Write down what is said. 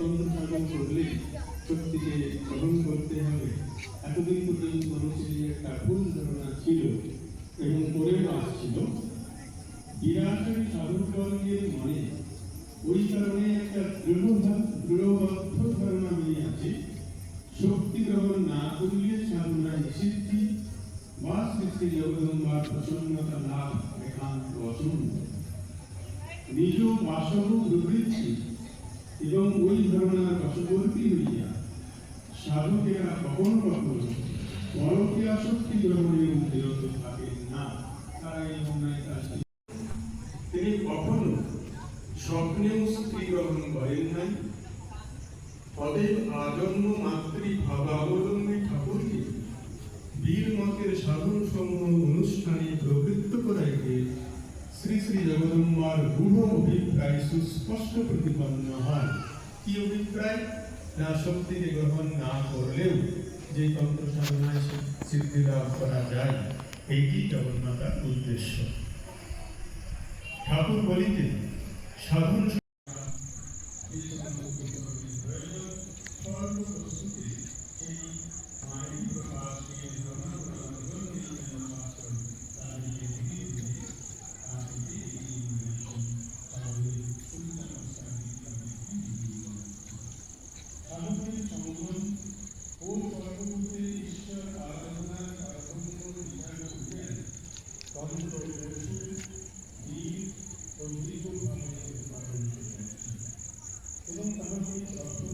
তন্ত্র করলে সত্যিকে গ্রহণ করতে হবে এতদিন পর্যন্ত মানুষের একটা ভুল ধারণা ছিল এবং করেও আসছিল বিরাটারি সাধুবর্গের মনে ওই কারণে একটা দৃঢ়বদ্ধ ধারণা নিয়ে আছে শক্তি গ্রহণ না করলে সাধনায় সিদ্ধি বা সৃষ্টি জগদম্বার প্রসন্নতা লাভ একান্ত অসম্ভব নিজ বাসব প্রবৃত্তি এবং ওই ধারণার বশবর্তী হইয়া সাধকেরা কখনো কখনো পরকে আসক্তি গ্রহণের বিরত থাকেন না, তারা এই অন্যায় কাজটি তিনি কখনো স্বপ্নেও স্ত্রী গ্রহণ করেন নাই, তবে আজন্ম মাতৃ জগদম্বার গূঢ় অভিপ্রায় সুস্পষ্ট প্রতিপন্ন হয়। কি অভিপ্রায়? না শক্তিকে গ্রহণ না করলেও যে তন্ত্র সাধনায় সিদ্ধি লাভ করা যায় এইটি জগন্মাতার উদ্দেশ্য। ঠাকুর বলিতে সাধন এবং তার সহিত রাষ্ট্র